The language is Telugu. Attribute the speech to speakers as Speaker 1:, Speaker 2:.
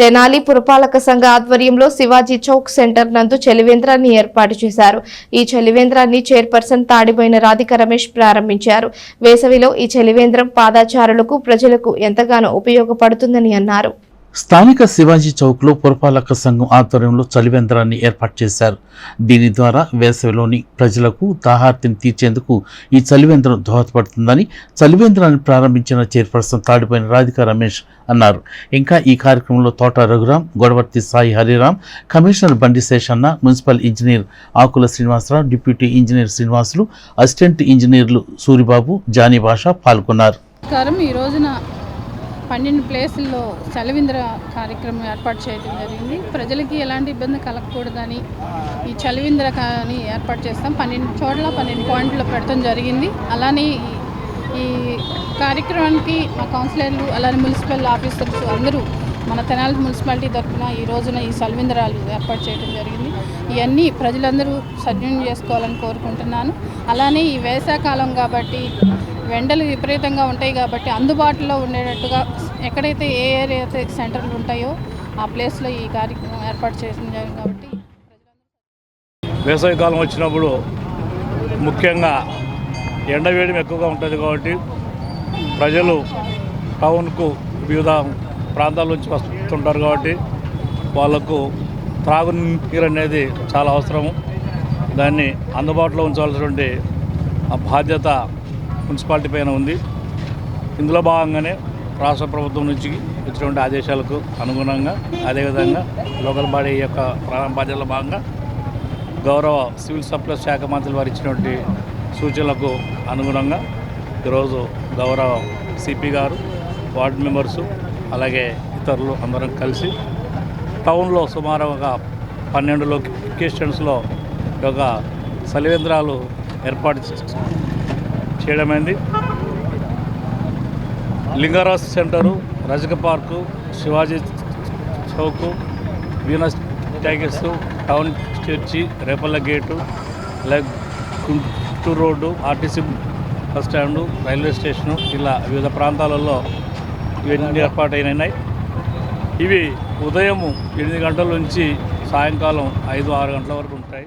Speaker 1: తెనాలి పురపాలక సంఘ ఆధ్వర్యంలో శివాజీ చౌక్ సెంటర్ నందు చలివేంద్రాన్ని ఏర్పాటు చేశారు. ఈ చలివేంద్రాన్ని చైర్పర్సన్ తాడిపోయిన రాధిక రమేష్ ప్రారంభించారు. వేసవిలో ఈ చలివేంద్రం పాదాచారులకు ప్రజలకు ఎంతగానో ఉపయోగపడుతుందని అన్నారు.
Speaker 2: స్థానిక శివాజీ చౌక్లో పురపాలక సంఘం ఆధ్వర్యంలో చలివేంద్రాన్ని ఏర్పాటు చేశారు. దీని ద్వారా వేసవిలోని ప్రజలకు దాహార్తిని తీర్చేందుకు ఈ చలివేంద్రం దోహదపడుతుందని చలివేంద్రాన్ని ప్రారంభించిన చైర్పర్సన్ తాడిపోయిన రాధిక రమేష్ అన్నారు. ఇంకా ఈ కార్యక్రమంలో Thota Raghuram Godavarthi Sai Hariram commissioner Bandi Seshanna municipal engineer Akula Srinivasa Rao deputy engineer Srinivasulu assistant ఇంజనీర్లు సూరిబాబు జానీ భాష పాల్గొన్నారు.
Speaker 3: ఈ రోజున పన్నెండు ప్లేసుల్లో చలివింద్ర కార్యక్రమం ఏర్పాటు చేయడం జరిగింది. ప్రజలకి ఎలాంటి ఇబ్బంది కలగకూడదని ఈ చలివింద్ర కానీ ఏర్పాటు చేస్తాం. పన్నెండు చోట్ల పన్నెండు పాయింట్లు పెట్టడం జరిగింది. అలానే ఈ- కార్యక్రమానికి మా కౌన్సిలర్లు అలానే మున్సిపల్ ఆఫీసర్స్ అందరూ మన తెనాలి మున్సిపాలిటీ తరఫున ఈ రోజున ఈ చలివింద్రాలు ఏర్పాటు చేయడం జరిగింది. ఇవన్నీ ప్రజలందరూ సద్వినియోగం చేసుకోవాలని కోరుకుంటున్నాను. అలానే ఈ వేసాకాలం కాబట్టి ఎండలు విపరీతంగా ఉంటాయి కాబట్టి అందుబాటులో ఉండేటట్టుగా ఎక్కడైతే ఏ ఏరియా అయితే సెంటర్లు ఉంటాయో ఆ ప్లేస్లో ఈ కార్యక్రమం ఏర్పాటు చేసింది కాబట్టి
Speaker 4: వేసవికాలం వచ్చినప్పుడు ముఖ్యంగా ఎండవేయడం ఎక్కువగా ఉంటుంది కాబట్టి ప్రజలు టౌన్కు వివిధ ప్రాంతాల నుంచి వస్తుంటారు కాబట్టి వాళ్ళకు త్రాగునీరు అనేది చాలా అవసరము. దాన్ని అందుబాటులో ఉంచవలసినటువంటి బాధ్యత మున్సిపాలిటీ పైన ఉంది. ఇందులో భాగంగానే రాష్ట్ర ప్రభుత్వం నుంచి ఇచ్చినటువంటి ఆదేశాలకు అనుగుణంగా అదేవిధంగా లోకల్ బాడీ యొక్క బాధ్యతల భాగంగా గౌరవ సివిల్ సప్లైస్ శాఖ మంత్రులు వారు ఇచ్చినటువంటి సూచనలకు అనుగుణంగా ఈరోజు గౌరవ సిపి గారు వార్డు మెంబర్సు అలాగే ఇతరులు అందరం కలిసి టౌన్లో సుమారు ఒక పన్నెండు లొకేషన్స్లో ఒక సలివేంద్రాలు ఏర్పాటు చేశారు. చేయడమైంది Lingaraj centre Rajaka park Shivaji chowk Venus ట్యాగెస్ town church Repalle gate like Guntur road RTC bus stand railway station ఇలా వివిధ ప్రాంతాలలో ఇవన్నీ ఏర్పాటైనాయి. ఇవి ఉదయం ఎనిమిది గంటల నుంచి సాయంకాలం ఐదు ఆరు గంటల వరకు ఉంటాయి.